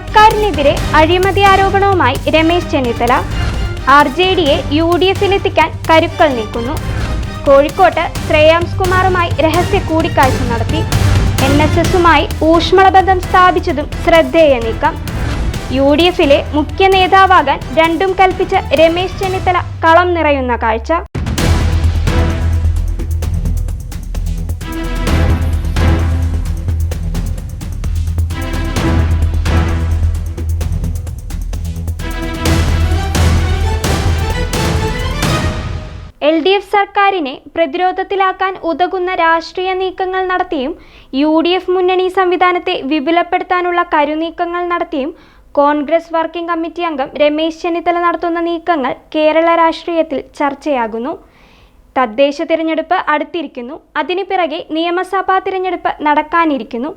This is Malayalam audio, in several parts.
സർക്കാരിനെതിരെ അഴിമതി ആരോപണവുമായി രമേശ് ചെന്നിത്തല. ആർ ജെ ഡിയെ യു ഡി എഫിലെത്തിക്കാൻ കരുക്കൾ നീക്കുന്നു. കോഴിക്കോട്ട് ശ്രേയാംസ് കുമാറുമായി രഹസ്യ കൂടിക്കാഴ്ച നടത്തി. എൻ എസ് എസുമായി ഊഷ്മളബന്ധം സ്ഥാപിച്ചതും ശ്രദ്ധേയ നീക്കം. യു ഡി എഫിലെ മുഖ്യ നേതാവാകാൻ രണ്ടും കൽപ്പിച്ച രമേശ് ചെന്നിത്തല കളം നിറയുന്ന കാഴ്ച. ഡി എഫ് സർക്കാരിനെ പ്രതിരോധത്തിലാക്കാൻ ഉതകുന്ന രാഷ്ട്രീയ നീക്കങ്ങൾ നടത്തിയും യു ഡി എഫ് മുന്നണി സംവിധാനത്തെ വിപുലപ്പെടുത്താനുള്ള കരുനീക്കങ്ങൾ നടത്തിയും കോൺഗ്രസ് വർക്കിംഗ് കമ്മിറ്റി അംഗം രമേശ് ചെന്നിത്തല നടത്തുന്ന നീക്കങ്ങൾ കേരള രാഷ്ട്രീയത്തിൽ ചർച്ചയാകുന്നു. തദ്ദേശ തിരഞ്ഞെടുപ്പ് അടുത്തിരിക്കുന്നു. അതിനു പിറകെ നിയമസഭാ തിരഞ്ഞെടുപ്പ് നടക്കാനിരിക്കുന്നു.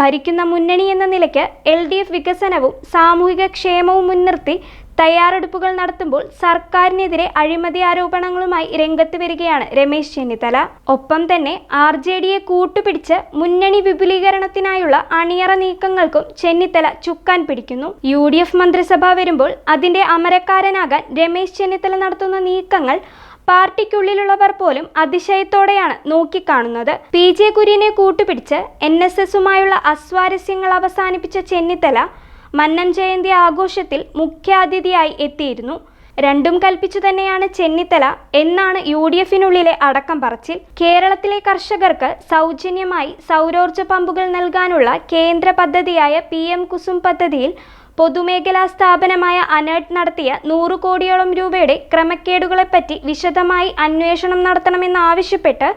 ഭരിക്കുന്ന മുന്നണി എന്ന നിലയ്ക്ക് എൽ ഡി എഫ് വികസനവും സാമൂഹിക ക്ഷേമവും മുൻനിർത്തി തയ്യാറെടുപ്പുകൾ നടത്തുമ്പോൾ സർക്കാരിനെതിരെ അഴിമതി ആരോപണങ്ങളുമായി രംഗത്ത് വരികയാണ് രമേശ് ചെന്നിത്തല. ഒപ്പം തന്നെ ആർ ജെ ഡിയെ കൂട്ടുപിടിച്ച് മുന്നണി വിപുലീകരണത്തിനായുള്ള അണിയറ നീക്കങ്ങൾക്കും ചെന്നിത്തല ചുക്കാൻ പിടിക്കുന്നു. യു ഡി എഫ് മന്ത്രിസഭ വരുമ്പോൾ അതിന്റെ അമരക്കാരനാകാൻ രമേശ് ചെന്നിത്തല നടത്തുന്ന നീക്കങ്ങൾ പാർട്ടിക്കുള്ളിലുള്ളവർ പോലും അതിശയത്തോടെയാണ് നോക്കിക്കാണുന്നത്. പി. ജെ. കുര്യനെ കൂട്ടുപിടിച്ച് എൻ എസ് എസുമായുള്ള അസ്വാരസ്യങ്ങൾ അവസാനിപ്പിച്ച ചെന്നിത്തല മന്നം ജയന്തി ആഘോഷത്തിൽ മുഖ്യാതിഥിയായി എത്തിയിരുന്നു. രണ്ടും കൽപ്പിച്ചു തന്നെയാണ് ചെന്നിത്തല എന്നാണ് യു ഡി എഫിനുള്ളിലെ അടക്കം പറച്ചിൽ. കേരളത്തിലെ കർഷകർക്ക് സൗജന്യമായി സൗരോർജ പമ്പുകൾ നൽകാനുള്ള കേന്ദ്ര പദ്ധതിയായ പി. എം. കുസും പദ്ധതിയിൽ പൊതുമേഖലാ സ്ഥാപനമായ അനേർട്ട് നടത്തിയ നൂറു കോടിയോളം രൂപയുടെ ക്രമക്കേടുകളെപ്പറ്റി വിശദമായി അന്വേഷണം നടത്തണമെന്നാവശ്യപ്പെട്ട്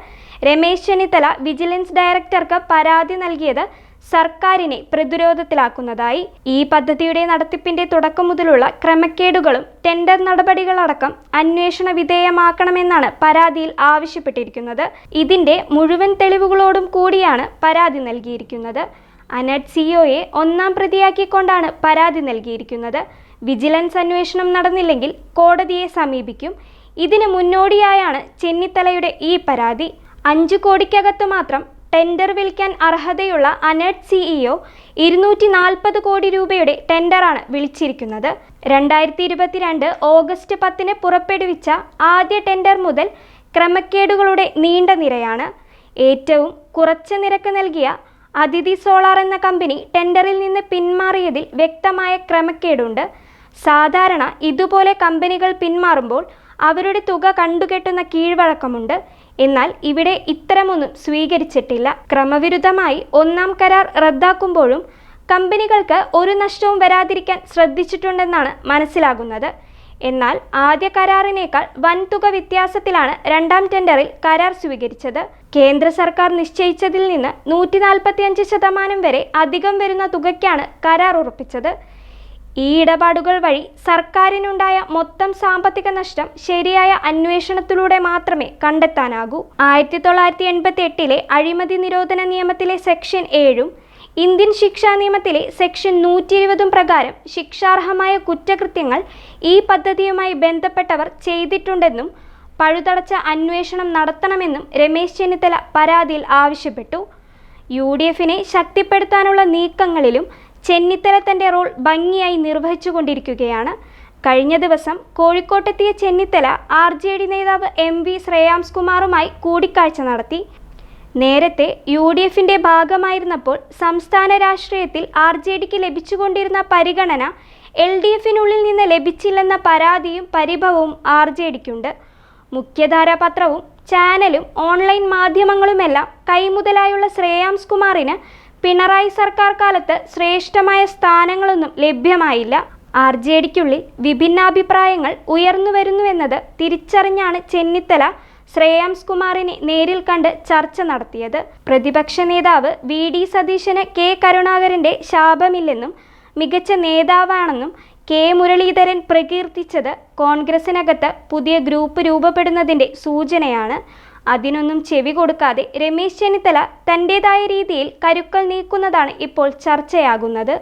രമേശ് ചെന്നിത്തല വിജിലൻസ് ഡയറക്ടർക്ക് പരാതി നൽകിയത് സർക്കാരിനെ പ്രതിരോധത്തിലാക്കുന്നതായി. ഈ പദ്ധതിയുടെ നടത്തിപ്പിന്റെ തുടക്കം മുതലുള്ള ക്രമക്കേടുകളും ടെൻഡർ നടപടികളടക്കം അന്വേഷണ വിധേയമാക്കണമെന്നാണ് പരാതിയിൽ ആവശ്യപ്പെട്ടിരിക്കുന്നത്. ഇതിന്റെ മുഴുവൻ തെളിവുകളോടും കൂടിയാണ് പരാതി നൽകിയിരിക്കുന്നത്. അനഡ് സിഒയെ ഒന്നാം പ്രതിയാക്കിക്കൊണ്ടാണ് പരാതി നൽകിയിരിക്കുന്നത്. വിജിലൻസ് അന്വേഷണം നടന്നില്ലെങ്കിൽ കോടതിയെ സമീപിക്കും. ഇതിന് മുന്നോടിയായാണ് ചെന്നിത്തലയുടെ ഈ പരാതി. അഞ്ചു കോടിക്കകത്ത് മാത്രം ടെൻഡർ വിളിക്കാൻ അർഹതയുള്ള അനഡ് സിഇഒ ഇരുന്നൂറ്റി നാൽപ്പത് കോടി രൂപയുടെ ടെൻഡറാണ് വിളിച്ചിരിക്കുന്നത്. രണ്ടായിരത്തി ഇരുപത്തിരണ്ട് ഓഗസ്റ്റ് പത്തിന് പുറപ്പെടുവിച്ച ആദ്യ ടെൻഡർ മുതൽ ക്രമക്കേടുകളുടെ നീണ്ട നിരയാണ്. ഏറ്റവും കുറച്ച നിരക്ക് നൽകിയ അതിഥി സോളാർ എന്ന കമ്പനി ടെൻഡറിൽ നിന്ന് പിന്മാറിയതിൽ വ്യക്തമായ ക്രമക്കേടുണ്ട്. സാധാരണ ഇതുപോലെ കമ്പനികൾ പിന്മാറുമ്പോൾ അവരുടെ തുക കണ്ടുകെട്ടുന്ന കീഴ്വഴക്കമുണ്ട്. എന്നാൽ ഇവിടെ ഇത്തരമൊന്നും സ്വീകരിച്ചിട്ടില്ല. ക്രമവിരുദ്ധമായി ഒന്നാം കരാർ റദ്ദാക്കുമ്പോഴും കമ്പനികൾക്ക് ഒരു നഷ്ടവും വരാതിരിക്കാൻ ശ്രദ്ധിച്ചിട്ടുണ്ടെന്നാണ് മനസ്സിലാകുന്നത്. എന്നാൽ ആദ്യ കരാറിനേക്കാൾ വൻതുക വ്യത്യാസത്തിലാണ് രണ്ടാം ടെൻഡറിൽ കരാർ സ്വീകരിച്ചത്. കേന്ദ്ര സർക്കാർ നിശ്ചയിച്ചതിൽ നിന്ന് നൂറ്റി നാൽപ്പത്തിയഞ്ച് ശതമാനം വരെ അധികം വരുന്ന തുകയ്ക്കാണ് കരാർ ഉറപ്പിച്ചത്. ഈ ഇടപാടുകൾ വഴി സർക്കാരിനുണ്ടായ മൊത്തം സാമ്പത്തിക നഷ്ടം ശരിയായ അന്വേഷണത്തിലൂടെ മാത്രമേ കണ്ടെത്താനാകൂ. ആയിരത്തി തൊള്ളായിരത്തി എൺപത്തി എട്ടിലെ അഴിമതി നിരോധന നിയമത്തിലെ സെക്ഷൻ ഏഴും ഇന്ത്യൻ ശിക്ഷാ നിയമത്തിലെ സെക്ഷൻ നൂറ്റി ഇരുപതും പ്രകാരം ശിക്ഷാർഹമായ കുറ്റകൃത്യങ്ങൾ ഈ പദ്ധതിയുമായി ബന്ധപ്പെട്ടവർ ചെയ്തിട്ടുണ്ടെന്നും പഴുതടച്ച അന്വേഷണം നടത്തണമെന്നും രമേശ് ചെന്നിത്തല പരാതിയിൽ ആവശ്യപ്പെട്ടു. യു ഡി എഫിനെ ശക്തിപ്പെടുത്താനുള്ള നീക്കങ്ങളിലും ചെന്നിത്തല തന്റെ റോൾ ഭംഗിയായി നിർവഹിച്ചുകൊണ്ടിരിക്കുകയാണ്. കഴിഞ്ഞ ദിവസം കോഴിക്കോട്ടെത്തിയ ചെന്നിത്തല ആർ ജെ ഡി നേതാവ് എം വി ശ്രേയാംസ് കുമാറുമായി കൂടിക്കാഴ്ച നടത്തി. നേരത്തെ യു ഡി എഫിന്റെ ഭാഗമായിരുന്നപ്പോൾ സംസ്ഥാന രാഷ്ട്രീയത്തിൽ ആർ ജെ ഡിക്ക് ലഭിച്ചുകൊണ്ടിരുന്ന പരിഗണന എൽ ഡി എഫിനുള്ളിൽ നിന്ന് ലഭിച്ചില്ലെന്ന പരാതിയും പരിഭവവും ആർ ജെ ഡിക്കുണ്ട്. മുഖ്യധാരാപത്രവും ചാനലും ഓൺലൈൻ മാധ്യമങ്ങളുമെല്ലാം കൈമുതലായുള്ള ശ്രേയാംസ് കുമാറിന് പിണറായി സർക്കാർ കാലത്ത് ശ്രേഷ്ഠമായ സ്ഥാനങ്ങളൊന്നും ലഭ്യമായില്ല. ആർ ജെ ഡിക്കുള്ളിൽ വിഭിന്നാഭിപ്രായങ്ങൾ ഉയർന്നു വരുന്നുവെന്നത് തിരിച്ചറിഞ്ഞാണ് ചെന്നിത്തല ശ്രേയാംസ് കുമാറിനെ നേരിൽ കണ്ട് ചർച്ച നടത്തിയത്. പ്രതിപക്ഷ നേതാവ് വി ഡി സതീശന് കെ കരുണാകരന്റെ ശാപമില്ലെന്നും മികച്ച നേതാവാണെന്നും കെ മുരളീധരൻ പ്രകീർത്തിച്ചത് കോൺഗ്രസിനകത്ത് പുതിയ ഗ്രൂപ്പ് രൂപപ്പെടുന്നതിന്റെ സൂചനയാണ്. അതിനൊന്നും ചെവി കൊടുക്കാതെ രമേശ് ചെന്നിത്തല തന്റെതായ രീതിയിൽ കരുക്കൾ നീക്കുന്നതാണ് ഇപ്പോൾ ചർച്ചയാകുന്നത്.